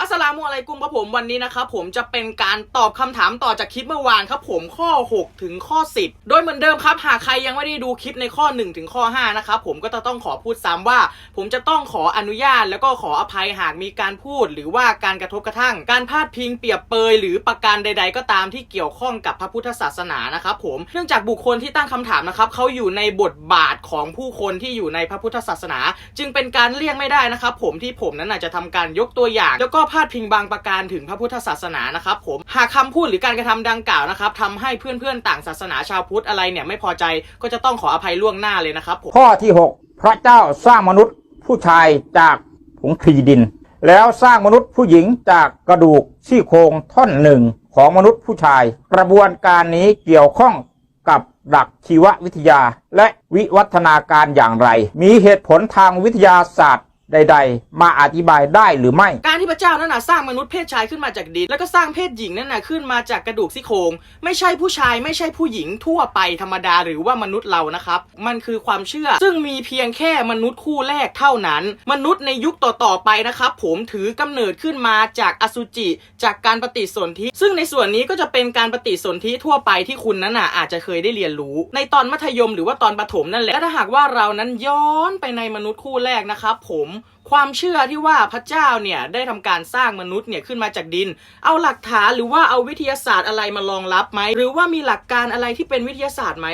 อัสลามุอะลัยกุมครับผมวันนี้นะครับผมจะเป็นการตอบคำถามต่อจากคลิปเมื่อวานครับผมข้อ 6 ถึงข้อ 10 โดยเหมือนเดิมครับหากใครยังไม่ได้ดูคลิปในข้อ 1 ถึงข้อ 5 นะครับผมก็จะต้องขอพูดซ้ำว่า ผมจะต้องขออนุญาตแล้วก็ขออภัยหากมีการพูด หรือว่าการกระทบกระทั่ง การพาดพิงเปรียบเปยหรือประการใด ๆ ก็ตามที่เกี่ยวข้องกับพระพุทธศาสนานะครับผมเนื่องจากบุคคลที่ตั้งคำถามนะครับเขาอยู่ในบทบาทของผู้คนที่อยู่ในพระพุทธศาสนา จึงเป็นการเลี่ยงไม่ได้นะครับผมที่ผมนั้นอาจจะทำการยกตัวอย่างแล้วก็พาดพิงบางประการถึงพระพุทธศาสนานะครับผมหากคำพูดหรือการกระทำดังกล่าวนะครับทำให้เพื่อนๆต่างศาสนาชาวพุทธอะไรเนี่ยไม่พอใจก็จะต้องขออภัยล่วงหน้าเลยนะครับผมข้อที่ 6 พระเจ้าสร้างมนุษย์ผู้ชายจากผงคลีดิน แล้วสร้างมนุษย์ผู้หญิงจากกระดูกซี่โครงท่อนหนึ่งของมนุษย์ผู้ชาย กระบวนการนี้เกี่ยวข้องกับหลักชีววิทยาและวิวัฒนาการอย่างไร มีเหตุผลทางวิทยาศาสตร์ ใด ๆ มาอธิบายได้หรือไม่ การที่พระเจ้านั้นน่ะสร้างมนุษย์เพศชายขึ้นมาจากดินแล้วก็สร้างเพศหญิงนั้นน่ะขึ้นมาจากกระดูกซี่โครงไม่ใช่ผู้ชายไม่ใช่ผู้หญิงทั่วไปธรรมดาหรือว่ามนุษย์เรานะครับ มันคือความเชื่อ ซึ่งมีเพียงแค่มนุษย์คู่แรกเท่านั้น มนุษย์ในยุคต่อๆไปนะครับ ผมถือกำเนิดขึ้นมาจากอสุจิ จากการปฏิสนธิ ซึ่งในส่วนนี้ก็จะเป็นการปฏิสนธิทั่วไปที่คุณนั้นน่ะอาจจะเคยได้เรียนรู้ ในตอนมัธยมหรือว่าตอนประถมนั่นแหละและถ้าหากว่าเรานั้นย้อนไปในมนุษย์คู่แรกนะครับผม ความเชื่อที่ว่าพระเจ้าเนี่ยได้ทำการสร้างมนุษย์เนี่ยขึ้นมาจากดิน เอาหลักฐานหรือว่าเอาวิทยาศาสตร์อะไรมารองรับไหม หรือว่ามีหลักการอะไรที่เป็นวิทยาศาสตร์ไหม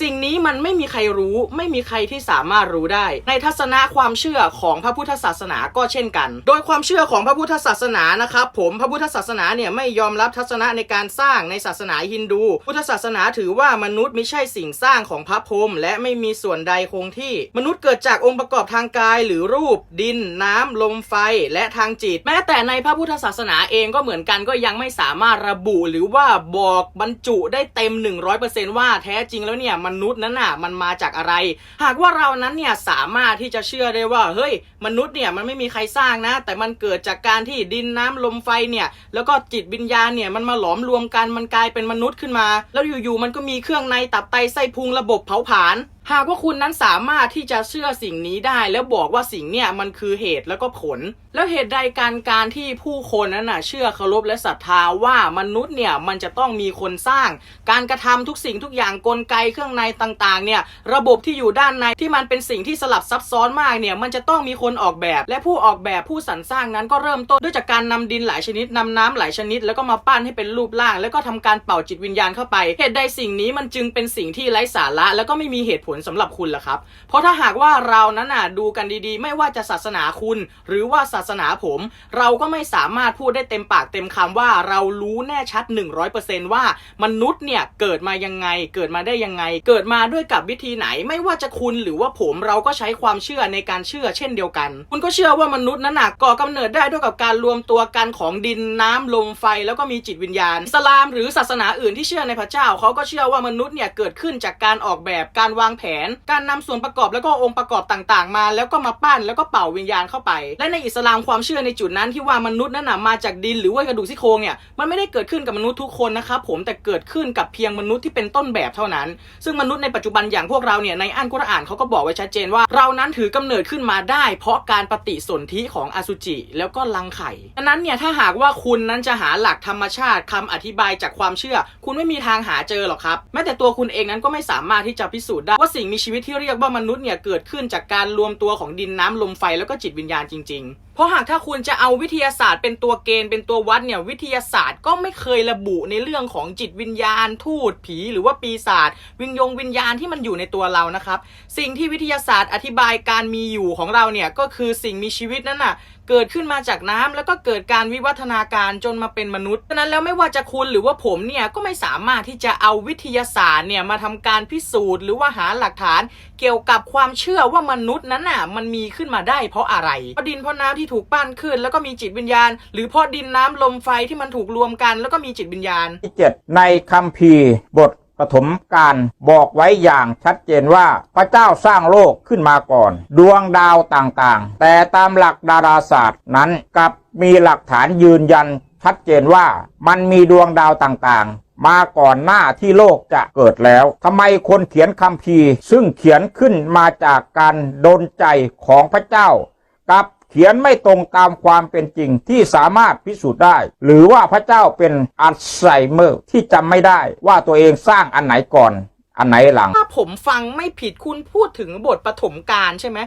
สิ่งนี้มันไม่มีใครรู้ ไม่มีใครที่สามารถรู้ได้ ในทัศนะความเชื่อของพระพุทธศาสนาก็เช่นกัน โดยความเชื่อของพระพุทธศาสนานะครับผมพระพุทธศาสนาเนี่ยไม่ยอมรับทัศนะในการสร้างในศาสนาฮินดู พุทธศาสนาถือว่ามนุษย์ไม่ใช่สิ่งสร้างของพระพรหมและไม่มีส่วนใดคงที่ มนุษย์เกิดจากองค์ประกอบทางกายหรือรูปดินน้ำลมไฟและทางจิต แม้แต่ในพระพุทธศาสนาเองก็เหมือนกันก็ยังไม่สามารถระบุหรือว่าบอกบรรจุได้เต็ม 100%ว่าแท้จริงแล้วเนี่ยมนุษย์นั้นน่ะมันมาจากอะไร หากว่าเรานั้นเนี่ยสามารถที่จะเชื่อได้ว่าเฮ้ยมนุษย์เนี่ยมันไม่มีใครสร้างนะ แต่มันเกิดจากการที่ดินน้ำลมไฟเนี่ยแล้วก็จิตวิญญาณเนี่ยมันมาหลอมรวมกันมันกลายเป็นมนุษย์ขึ้นมา แล้วอยู่ๆมันก็มีเครื่องในตับไตไส้พุงระบบเผาผลาญ หากว่าคุณนั้นสามารถที่จะเชื่อสิ่งนี้ได้ แล้วบอกว่าสิ่งเนี่ยมันคือเหตุแล้วก็ผล แล้วเหตุใดการการที่ผู้คนนั้นน่ะเชื่อเคารพและศรัทธาว่ามนุษย์เนี่ยมันจะต้องมีคนสร้าง การกระทำทุกสิ่งทุกอย่างกลไกเครื่องในต่างๆเนี่ยระบบที่อยู่ด้านในที่มันเป็นสิ่งที่สลับซับซ้อนมากเนี่ยมันจะต้องมีคนออกแบบ และผู้ออกแบบผู้สรรสร้างนั้นก็เริ่มต้นด้วยจากการนำดินหลายชนิดนำน้ำหลายชนิด แล้วก็มาปั้นให้เป็นรูปร่าง แล้วก็ทำการเป่าจิตวิญญาณเข้าไป เหตุใดสิ่งนี้มันจึงเป็นสิ่งที่ไร้สาระ แล้วก็ไม่มีเหตุผลสำหรับคุณล่ะครับ เพราะถ้าหากว่าเรานั้นน่ะดูกันดีๆ ไม่ว่าจะศาสนาคุณ หรือว่าศาสนาผม เราก็ไม่สามารถพูดได้เต็มปากเต็มคำว่าเรารู้แน่ชัด 100%ว่ามนุษย์เนี่ยเกิดมายังไง เกิดมาได้ยังไง เกิดมาด้วยกับวิธีไหน ไม่ว่าจะคุณหรือว่าผมเราก็ใช้ความเชื่อในการเชื่อเช่นเดียวกัน คุณก็เชื่อว่ามนุษย์นั้นน่ะก่อกำเนิดได้ด้วยกับการรวมตัวกันของดินน้ำลมไฟแล้วก็มีจิตวิญญาณอิสลามหรือศาสนาอื่นที่เชื่อในพระเจ้าเขาก็เชื่อว่ามนุษย์เนี่ยเกิดขึ้นจากการออกแบบการวางแผน การนำส่วนประกอบแล้วก็องค์ประกอบต่างๆ มา แล้วก็มาปั้นแล้วก็เป่าวิญญาณเข้าไป และในอิสลามความเชื่อในจุดนั้นที่ว่ามนุษย์นั้นนะมาจากดินหรือว่ากระดูกซี่โครงเนี่ยมันไม่ได้เกิดขึ้นกับมนุษย์ทุกคนนะครับผมแต่เกิดขึ้นกับเพียงมนุษย์ที่เป็นต้นแบบเท่านั้น ซึ่งมนุษย์ในปัจจุบันอย่างพวกเราเนี่ยในอันกุรอานเขาก็บอกไว้ชัดเจนว่า เรานั้นถือกำเนิดขึ้นมาได้ เพราะการปฏิสนธิของอสุจิแล้วก็รังไข่ดังนั้นเนี่ยถ้าหากว่าคุณนั้นจะหาหลักธรรมชาติคำอธิบายจากความเชื่อ คุณไม่มีทางหาเจอหรอกครับแม้แต่ตัวคุณเองนั้นก็ไม่สามารถที่จะพิสูจน์ได้ว่าสิ่งมีชีวิตที่เรียกว่ามนุษย์เนี่ยเกิดขึ้นจากการรวมตัวของดินน้ำลมไฟแล้วก็จิตวิญญาณจริง ๆ เพราะหากถ้าคุณจะเอาวิทยาศาสตร์เป็นตัวเกณฑ์เป็นตัววัดเนี่ยวิทยาศาสตร์ก็ไม่เคยระบุในเรื่องของจิตวิญญาณ ทูตผี หรือว่าปีศาจวิญญงวิญญาณที่มันอยู่ในตัวเรานะครับ สิ่งที่วิทยาศาสตร์อธิบายการมีอยู่ของเราเนี่ยก็คือสิ่งมีชีวิตนั่นน่ะเกิดขึ้นมาจากน้ำแล้วก็เกิดการวิวัฒนาการจนมาเป็นมนุษย์ฉะนั้นแล้วไม่ว่าจะคุณหรือว่าผมเนี่ยก็ไม่สามารถที่จะเอาวิทยาศาสตร์เนี่ยมาทำการพิสูจน์ หรือว่าหาหลักฐานเกี่ยวกับความเชื่อว่ามนุษย์นั้นน่ะมันมีขึ้นมาได้เพราะอะไร เพราะดินเพราะน้ำที่ถูกปั้นขึ้น แล้วก็มีจิตวิญญาณ หรือเพราะดินน้ำลมไฟที่มันถูกรวมกัน แล้วก็มีจิตวิญญาณที่7ในคัมภีร์บทปฐมกาลบอกไว้อย่างชัดเจนว่าพระเจ้าสร้างโลกขึ้นมาก่อน ดวงดาวต่างๆ แต่ตามหลักดาราศาสตร์นั้นกับมีหลักฐานยืนยันชัดเจนว่ามันมีดวงดาวต่างๆ มาก่อนหน้าที่โลกจะเกิดแล้วทำไมคนเขียนคัมภีซึ่งเขียนขึ้นมาจากการดนใจของพระเจ้า กับเขียนไม่ตรงตามความเป็นจริงที่สามารถพิสูจน์ได้ หรือว่าพระเจ้าเป็นอัลไซเมอร์ที่จำไม่ได้ว่าตัวเองสร้างอันไหนก่อนอันไหนหลัง ถ้าผมฟังไม่ผิดคุณพูดถึงบทปฐมกาลใช่ไหม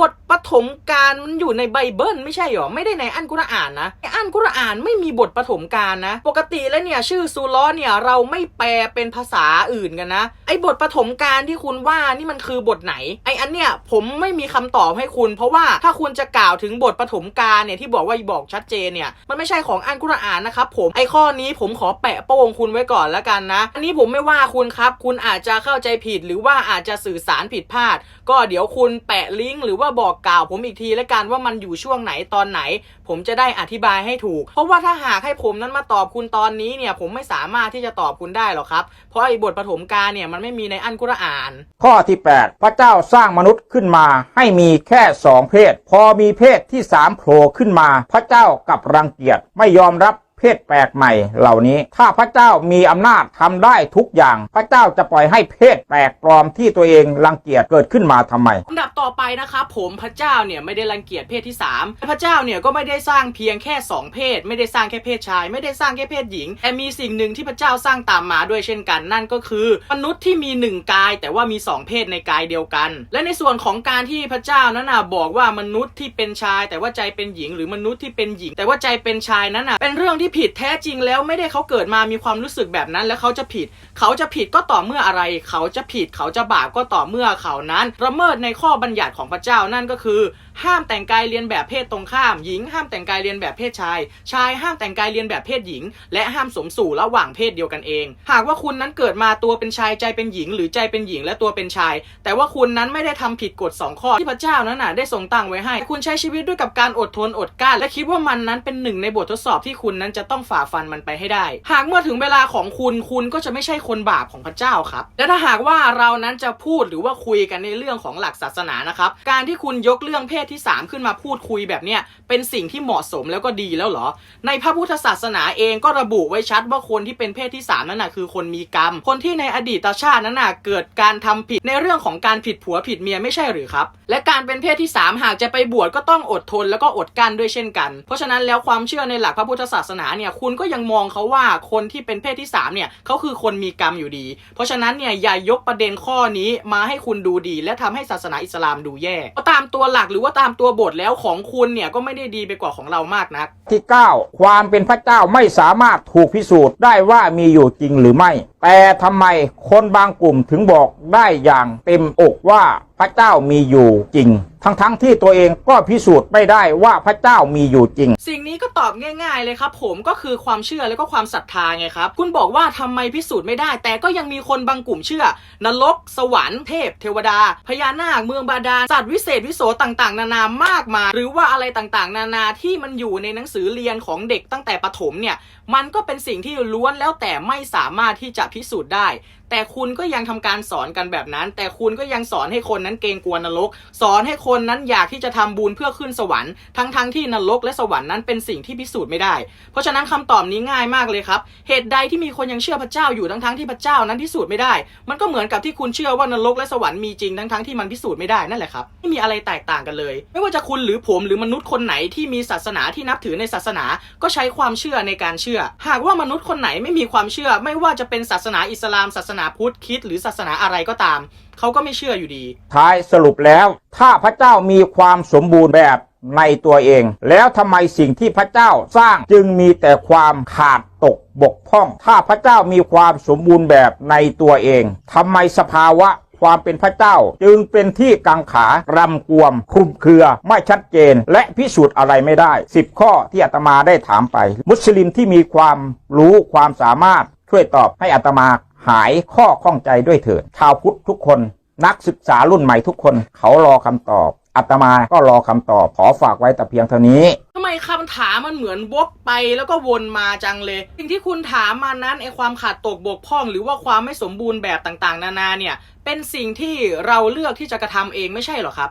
บทปฐมกาลมันอยู่ในไบเบิลไม่ใช่หรอ ไม่ได้ในอันกุรอานนะในอันกุรอานไม่มีบทปฐมกาลนะ ปกติแล้วเนี่ยชื่อซูล้อเนี่ยเราไม่แปลเป็นภาษาอื่นกันนะ ไอ้บทปฐมกาลที่คุณว่านี่มันคือบทไหน ไอ้อันเนี่ยผมไม่มีคำตอบให้คุณ เพราะว่าถ้าคุณจะกล่าวถึงบทปฐมกาลเนี่ยที่บอกว่าบอกชัดเจนเนี่ยมันไม่ใช่ของอันกุรอานนะครับผมไอ้ข้อนี้ผมขอแปะโป้งคุณไว้ก่อนแล้วกันนะ อันนี้ผมไม่ว่าคุณครับ คุณอาจจะเข้าใจผิดหรือว่าอาจจะสื่อสารผิดพลาด ก็เดี๋ยวคุณแปะลิงก์หรือว่าบอกกล่าวผมอีกทีแล้วกันว่ามันอยู่ช่วงไหนตอนไหน ผมจะได้อธิบายให้ถูก เพราะว่าถ้าหากให้ผมนั้นมาตอบคุณตอนนี้เนี่ยผมไม่สามารถที่จะตอบคุณได้หรอกครับ เพราะไอ้บทปฐมกาลเนี่ยมันไม่มีในอันกุรอาน ข้อที่ 8 พระเจ้าสร้างมนุษย์ขึ้นมา ให้มีแค่สองเพศ พอมีเพศที่สามโผล่ขึ้นมา พระเจ้ากับรังเกียจไม่ยอมรับ เพศแปลกใหม่เหล่านี้ ถ้าพระเจ้ามีอำนาจทำได้ทุกอย่าง พระเจ้าจะปล่อยให้เพศแปลกปลอมที่ตัวเองรังเกียจเกิดขึ้นมาทำไมอันดับต่อไปนะครับผมพระเจ้าเนี่ยไม่ได้รังเกียจเพศที่ 3 พระเจ้าเนี่ยก็ไม่ได้สร้างเพียงแค่ 2 เพศ ไม่ได้สร้างแค่เพศชาย ไม่ได้สร้างแค่เพศหญิงแต่มีสิ่งหนึ่งที่พระเจ้าสร้างตามมาด้วยเช่นกัน นั่นก็คือ มนุษย์ที่มีหนึ่งกาย แต่ว่ามี 2 เพศในกายเดียวกัน และในส่วนของการที่พระเจ้านั้นนะบอกว่ามนุษย์ที่เป็นชาย แต่ว่าใจเป็นหญิงหรือมนุษย์ที่เป็นหญิง แต่ว่าใจเป็นชายนั้นนะเป็นเรื่องที่ผิดแท้จริงแล้วไม่ได้เขาเกิดมามีความรู้สึกแบบนั้น แล้วเขาจะผิด เขาจะผิดก็ต่อเมื่ออะไร เขาจะผิดเขาจะบาปก็ต่อเมื่อเขานั้นละเมิดในข้อบัญญัติของพระเจ้านั่นก็คือ ห้ามแต่งกายเรียนแบบเพศตรงข้าม หญิงห้ามแต่งกายเรียนแบบเพศชาย ชายห้ามแต่งกายเรียนแบบเพศหญิง และห้ามสมสู่ระหว่างเพศเดียวกันเอง หากว่าคุณนั้นเกิดมาตัวเป็นชายใจเป็นหญิง หรือใจเป็นหญิงและตัวเป็นชาย แต่ว่าคุณนั้นไม่ได้ทำผิดกฎสองข้อที่พระเจ้านั้นน่ะได้ทรงตั้งไว้ให้ คุณใช้ชีวิตด้วยกับการอดทนอดกลั้นและคิดว่ามันนั้นเป็นหนึ่งในบททดสอบที่คุณนั้นจะต้องฝ่าฟันมันไปให้ได้ หากเมื่อถึงเวลาของคุณคุณก็จะไม่ใช่คนบาปของพระเจ้าครับ และถ้าหากว่าเรานั้นจะพูดหรือว่าคุยกันในเรื่องของหลักศาสนานะครับการที่คุณยกเรื่องเพศที่ 3 ขึ้นมาพูดคุยแบบเนี้ยเป็นสิ่งที่เหมาะสมแล้วก็ดีแล้วเหรอ ในพระพุทธศาสนาเองก็ระบุไว้ชัดว่าคนที่เป็นเพศที่ 3 นั่นน่ะคือคนมีกรรม คนที่ในอดีตชาตินั้นน่ะเกิดการทำผิดในเรื่องของการผิดผัวผิดเมียไม่ใช่หรือครับ และการเป็นเพศที่ 3 หากจะไปบวชก็ต้องอดทนแล้วก็อดกั้นด้วยเช่นกัน เพราะฉะนั้นแล้วความเชื่อในหลักพระพุทธศาสนาเนี่ยคุณก็ยังมองเขาว่าคนที่เป็นเพศที่3เนี่ยเขาคือคนมีกรรมอยู่ดี เพราะฉะนั้นเนี่ยอย่ายกประเด็นข้อนี้มาให้คุณดูดี และทำให้ศาสนาอิสลามดูแย่ตามตัวหลักหรือว่าตามตัวบทแล้วของคุณเนี่ยก็ไม่ได้ดีไปกว่าของเรามากนัก ที่ 9 ความเป็นพระเจ้าไม่สามารถถูกพิสูจน์ได้ว่ามีอยู่จริงหรือไม่ แต่ทำไมคนบางกลุ่มถึงบอกได้อย่างเต็มอกว่าพระเจ้ามีอยู่จริง ทั้งๆทที่ตัวเองก็พิสูจน์ไม่ได้ว่าพระเจ้ามีอยู่จริง สิ่งนี้ก็ตอบง่ายๆเลยครับ ผมก็คือความเชื่อแล้วก็ความศรัทธาไงครับ คุณบอกว่าทำไมพิสูจน์ไม่ได้ แต่ก็ยังมีคนบางกลุ่มเชื่อ นรก สวรรค์เทพ เทวดา พญานาคเมืองบาดาลสัตว์วิเศษวิโสต่างๆ นานามากมายหรือว่าอะไรต่างๆ นานาที่มันอยู่ในหนังสือเรียนของเด็กตั้งแต่ประถมเนี่ย มันก็เป็นสิ่งที่ล้วนแล้วแต่ไม่สามารถที่จะพิสูจน์ได้ แต่คุณก็ยังทำการสอนกันแบบนั้น แต่คุณก็ยังสอนให้คนนั้นเกรงกลัวนรก สอนให้คนนั้นอยากที่จะทำบุญเพื่อขึ้นสวรรค์ทั้งๆทที่นรกและสวรรค์นั้นเป็นสิ่งที่พิสูจน์ไม่ได้ เพราะฉะนั้นคำตอบนี้ง่ายมากเลยครับ เหตุใดที่มีคนยังเชื่อพระเจ้าอยู่ทั้งๆที่พระเจ้านั้นพิสูจน์ไม่ได้ มันก็เหมือนกับที่คุณเชื่อว่านรกและสวรรค์มีจริงทั้งๆที่มันพิสูจน์ไม่ได้นั่นแหละครับไม่มีอะไรแตกต่างกันเลย ไม่ว่าจะคุณหรือผมหรือมนุษย์คนไหนที่มีศาสนาที่นับถือในศาสนาก็ใช้ความเชื่อในการเชื่อ หากว่ามนุษย์คนไหนไม่มีความเชื่อ ไม่ว่าจะเป็นศาสนาอิสลามศาสนานาพุทธคิดหรือศาสนาอะไรก็ตาม เขาก็ไม่เชื่ออยู่ดี ท้ายสรุปแล้ว ถ้าพระเจ้ามีความสมบูรณ์แบบในตัวเอง แล้วทำไมสิ่งที่พระเจ้าสร้างจึงมีแต่ความขาดตกบกพร่อง ถ้าพระเจ้ามีความสมบูรณ์แบบในตัวเองทำไมสภาวะความเป็นพระเจ้าจึงเป็นที่กังขารำกวมคลุมเครือไม่ชัดเจน และพิสูจน์อะไรไม่ได้ 10 ข้อที่อาตมาได้ถามไป มุสลิมที่มีความรู้ความสามารถช่วยตอบให้อาตมา หายข้อข้องใจด้วยเถิด ชาวพุทธทุกคน นักศึกษารุ่นใหม่ทุกคน เขารอคำตอบอาตมาก็รอคำตอบขอฝากไว้แต่เพียงเท่านี้ทำไมคำถามมันเหมือนวกไปแล้วก็วนมาจังเลย สิ่งที่คุณถามมานั้นไอความขาดตกบกพร่อง หรือว่าความไม่สมบูรณ์แบบต่างๆ นานาเนี่ย เป็นสิ่งที่เราเลือกที่จะกระทำเองไม่ใช่หรอครับ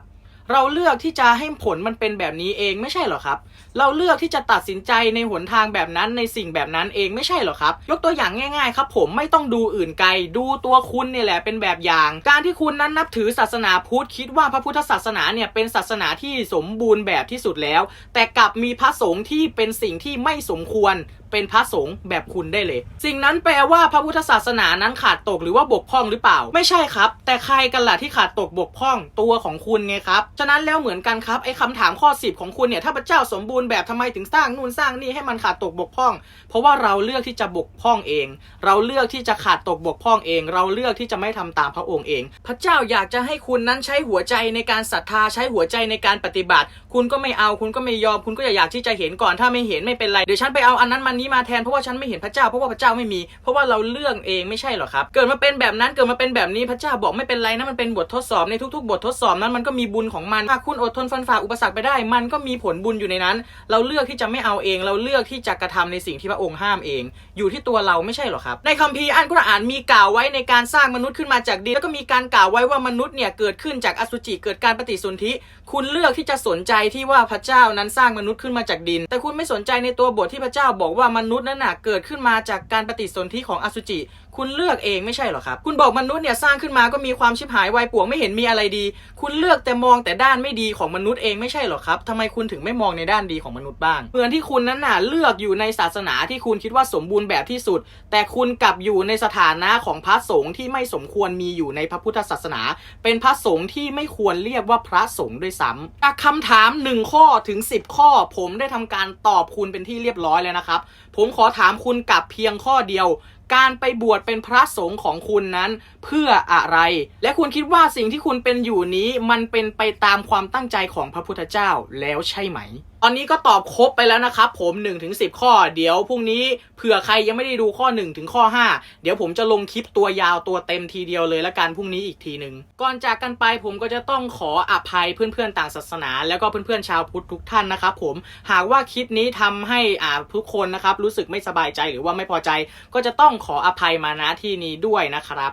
เราเลือกที่จะให้ผลมันเป็นแบบนี้เองไม่ใช่หรอครับ เราเลือกที่จะตัดสินใจในหนทางแบบนั้นในสิ่งแบบนั้นเองไม่ใช่หรอครับ ยกตัวอย่างง่ายๆครับผมไม่ต้องดูอื่นไกล ดูตัวคุณเนี่ยแหละเป็นแบบอย่าง การที่คุณนั้นนับถือศาสนาพุทธคิดว่าพระพุทธศาสนาเนี่ยเป็นศาสนาที่สมบูรณ์แบบที่สุดแล้ว แต่กลับมีพระสงฆ์ที่เป็นสิ่งที่ไม่สมควรเป็นพระสงฆ์แบบคุณได้เลย สิ่งนั้นแปลว่าพระพุทธศาสนานั้นขาดตกหรือว่าบกพร่องหรือเปล่า ไม่ใช่ครับ แต่ใครกันล่ะที่ขาดตกบกพร่องตัวของคุณไงครับ ฉะนั้นแล้วเหมือนกันครับไอ้คำถามข้อ10ของคุณเนี่ยถ้าพระเจ้าสมบูรณ์แบบทำไมถึงสร้างนู่นสร้างนี่ให้มันขาดตกบกพร่อง เพราะว่าเราเลือกที่จะบกพร่องเอง เราเลือกที่จะขาดตกบกพร่องเอง เราเลือกที่จะไม่ทำตามพระองค์เอง พระเจ้าอยากจะให้คุณนั้นใช้หัวใจในการศรัทธาใช้หัวใจในการปฏิบัติ คุณก็ไม่เอาคุณก็ไม่ยอมคุณก็อยากที่จะเห็นก่อนถ้าไม่เห็นไม่เป็นไรเดี๋ยวฉันไปเอาอันนั้นมันนี้มาแทนเพราะว่าฉันไม่เห็นพระเจ้าเพราะว่าพระเจ้าไม่มี เพราะว่าเราเลือกเองไม่ใช่หรอครับ เกิดมาเป็นแบบนั้นเกิดมาเป็นแบบนี้พระเจ้าบอกไม่เป็นไรนะมันเป็นบททดสอบในทุกๆ บททดสอบนั้นมันก็มีบุญของมันถ้าคุณอดทนฟันฝ่าอุปสรรคไปได้ มันก็มีผลบุญอยู่ในนั้น เราเลือกที่จะไม่เอาเอง เราเลือกที่จะกระทำในสิ่งที่พระองค์ห้ามเอง อยู่ที่ตัวเราไม่ใช่หรอครับ ในคัมภีร์อันกุรอานมีกล่าวไว้ในการสร้างมนุษย์ขึ้นมาจากดินแล้วก็มีการกล่าวไว้ว่ามนุษย์เนี่ยเกิดขึ้นจากอสุจิเกิดการปฏิสนธิ คุณเลือกที่จะสนใจที่ว่าพระเจ้านั้นสร้างมนุษย์ขึ้นมาจากดิน แต่คุณไม่สนใจในตัวบทที่พระเจ้าบอกว่ามนุษย์นั้นน่ะเกิดขึ้นมาจากการปฏิสนธิของอสุจิ คุณเลือกเองไม่ใช่หรอครับ คุณบอกมนุษย์เนี่ยสร้างขึ้นมาก็มีความชิบหายวายป่วงไม่เห็นมีอะไรดี คุณเลือกแต่มองแต่ด้านไม่ดีของมนุษย์เองไม่ใช่หรอครับทำไมคุณถึงไม่มองในด้านดีของมนุษย์บ้างเหมือนที่คุณนั้นน่ะเลือกอยู่ในศาสนาที่คุณคิดว่าสมบูรณ์แบบที่สุด แต่คุณกลับอยู่ในสถานะของพระสงฆ์ที่ไม่สมควรมีอยู่ในพระพุทธศาสนา เป็นพระสงฆ์ที่ไม่ควรเรียกว่าพระสงฆ์ด้วยซ้ำจากคำถามหนึ่งข้อถึง 10 ข้อ ผมได้ทำการตอบคุณเป็นที่เรียบร้อยแล้วนะครับ ผมขอถามคุณกลับเพียงข้อเดียว การไปบวชเป็นพระสงฆ์ของคุณนั้นเพื่ออะไร และคุณคิดว่าสิ่งที่คุณเป็นอยู่นี้มันเป็นไปตามความตั้งใจของพระพุทธเจ้าแล้วใช่ไหมตอนนี้ก็ตอบครบไปแล้วนะครับผม1ถึง10ข้อ เดี๋ยวพรุ่งนี้เผื่อใครยังไม่ได้ดูข้อ 1 ถึงข้อ 5 เดี๋ยวผมจะลงคลิปตัวยาวตัวเต็มทีเดียวเลยละกันพรุ่งนี้อีกทีหนึ่งก่อนจากกันไปผมก็จะต้องขออภัยเพื่อนๆต่างศาสนา แล้วก็เพื่อนๆชาวพุทธทุกท่านนะครับผมหากว่าคลิปนี้ทำให้อ่าทุกคนนะครับรู้สึกไม่สบายใจหรือว่าไม่พอใจ ก็จะต้องขออภัยมาณที่นี้ด้วยนะครับ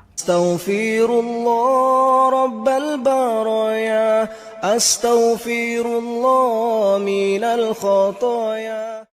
أستغفر الله من الخطايا.